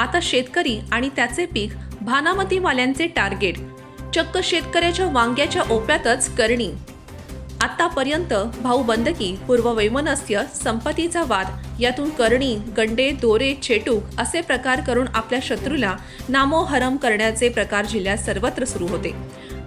आता शेतकरी आणि त्याचे पीक भानामतीवाल्यांचे टार्गेट चक्क शेतकऱ्याच्या वांग्याच्या ओप्यातच करणी. आतापर्यंत भाऊ बंदकी पूर्ववैमनस्य संपत्तीचा वाद यातून करणी गंडे दोरे चेटूक असे प्रकार करून आपल्या शत्रूला नामोहरम करण्याचे प्रकार जिल्ह्यात सर्वत्र सुरू होते.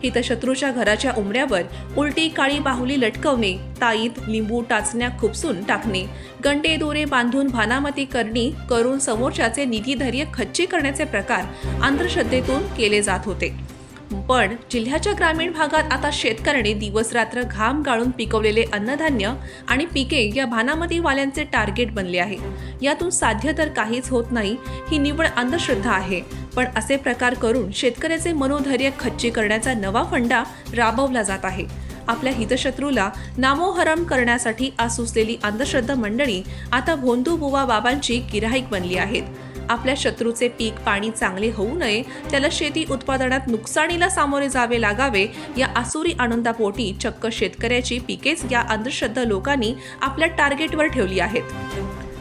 हितशत्रूच्या घराच्या उमऱ्यावर उलटी काळी बाहुली लटकवणे ताईत लिंबू टाचण्या खुपसून टाकणे गंडे दोरे बांधून भानामती करणी करून समोरच्याचे निधीधैर्य खच्ची करण्याचे प्रकार अंधश्रद्धेतून केले जात होते. पण जिल्ह्याच्या ग्रामीण भागात आता शेतकऱ्याने दिवसरात्र घाम गाळून पिकवलेले अन्नधान्य आणि पिके या भानामतीवाल्यांचे टार्गेट बनले आहे. यातून साध्य तर काहीच होत नाही ही निवड अंधश्रद्धा आहे. पण असे प्रकार करून शेतकऱ्याचे मनोधैर्य खच्ची करण्याचा नवा फंडा राबवला जात आहे. आपल्या हितशत्रूला नामोहरम करण्यासाठी आसुसलेली अंधश्रद्धा मंडळी आता भोंदू बुवा बाबांची गिराईक बनली आहेत. आपल्या शत्रूचे पीक पाणी चांगले होऊ नये त्याला शेती उत्पादनात नुकसानीला सामोरे जावे लागावे या आसुरी आनंदापोटी चक्क शेतकऱ्याची पिकेच या अंधश्रद्धा लोकांनी आपल्या टार्गेटवर ठेवली आहेत.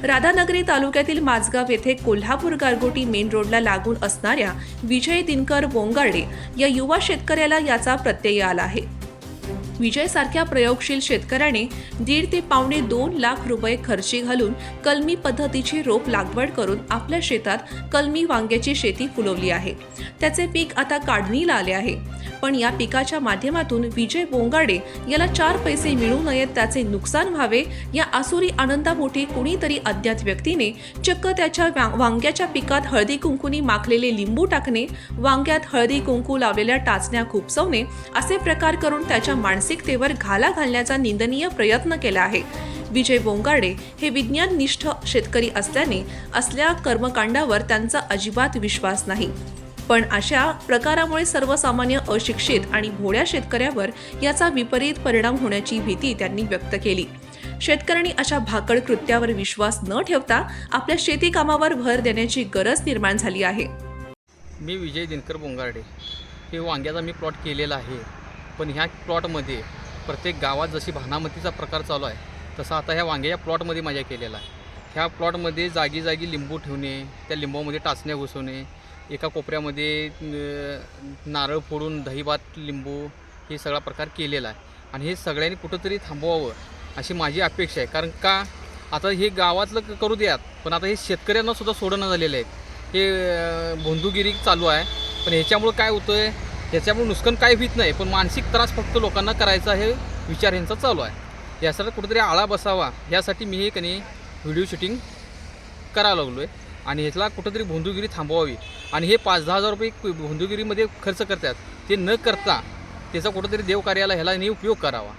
राधानगरी तालुक्यातील माझगाव येथे कोल्हापूर गारगोटी मेन रोडला लागून असणाऱ्या विजय दिनकर बोंगाडे या युवा शेतकऱ्याला याचा प्रत्यय आला आहे. विजय सारख्या प्रयोगशील शेतकऱ्याने दीड ते पावणे दोन लाख रुपये खर्ची घालून कलमी पद्धतीची रोप लागवड करून आपल्या शेतात कलमी वांग्याची शेती फुलवली आहे. त्याचे पीक आता काढणीला आले आहे. पण या पिकाच्या माध्यमातून विजय बोंगाडे याला चार पैसे मिळू नयेत त्याचे नुकसान व्हावे या आसुरी आनंदापोटी कुणीतरी अज्ञात व्यक्तीने चक्क त्याच्या वांग्याच्या पिकात हळदी कुंकुनी माखलेले लिंबू टाकणे वांग्यात हळदी कुंकू लावलेल्या टाचण्या खुपसवणे असे प्रकार करून त्याच्या मानसिकतेवर घाला घालण्याचा निंदनीय प्रयत्न केला आहे. विजय बोंगाडे हे विज्ञाननिष्ठ शेतकरी असल्याने असल्या कर्मकांडावर त्यांचा अजिबात विश्वास नाही. पण अशा प्रकारामुळे सर्वसामान्य अशिक्षित आणि भोळ्या शेतकऱ्यावर याचा विपरीत परिणाम होण्याची भीती त्यांनी व्यक्त केली. शेतकऱ्यांनी अशा भाकड कृत्यावर विश्वास न ठेवता आपल्या शेती कामावर भर देण्याची गरज निर्माण झाली आहे. मी विजय दिनकर बोंगारडे. हे वांग्याचा मी प्लॉट केलेला आहे. पण ह्या प्लॉटमध्ये प्रत्येक गावात जशी भानामतीचा प्रकार चालू आहे तसा आता ह्या वांग्याच्या प्लॉटमध्ये माझ्या केलेला आहे. ह्या प्लॉटमध्ये जागी जागी लिंबू ठेवणे त्या लिंबामध्ये टाचण्या घुसवणे एका कोपऱ्यामध्ये नारळ फोडून दहीभात लिंबू हे सगळा प्रकार केलेला आहे. आणि हे सगळ्यांनी कुठंतरी थांबवावं अशी माझी अपेक्षा आहे. कारण का आता हे गावातलं करू द्यात पण आता हे शेतकऱ्यांनासुद्धा सोडणं झालेलं आहे. हे अं, भोंदूगिरी चालू आहे. पण ह्याच्यामुळं काय होतं आहे ह्याच्यामुळे नुकसान काय होत नाही पण मानसिक त्रास फक्त लोकांना करायचा हे विचार ह्यांचा चालू आहे. यासाठी कुठेतरी आळा बसावा यासाठी मी हे कनी व्हिडिओ शूटिंग करायला लागलो आहे आणि ह्याला कुठंतरी भोंदूगिरी थांबवावी. आणि हे पाच दहा हजार रुपये भोंदूगिरीमध्ये खर्च करतात. ते न करता त्याचा कुठंतरी देवकार्याला ह्याला नाही उपयोग करावा.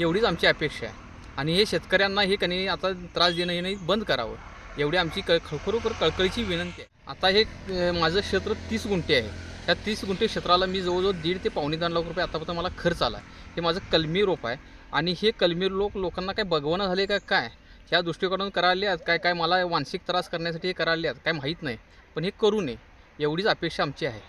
एवढीच आमची अपेक्षा आहे. आणि हे शेतकऱ्यांना हे कणी आता त्रास देणं हे नाही बंद करावं. एवढी आमची क खरोखर कळकळीची विनंती आहे. आता हे माझं क्षेत्र तीस गुंठे आहे. त्या तीस गुंठे क्षेत्राला मी जवळजवळ दीड ते पावणे दोन लाख रुपये आतापर्यंत मला खर्च आला हे माझं कलमी रोप आहे. आणि हे कलमी लोक लोकांना काय बघवणं झाले का काय? ह्या दृष्टिकोनातून करायला आहेत काय काय मला मानसिक त्रास करण्यासाठी हे करायला आहेत काय माहीत नाही. पण हे करू नये एवढीच अपेक्षा आमची आहे.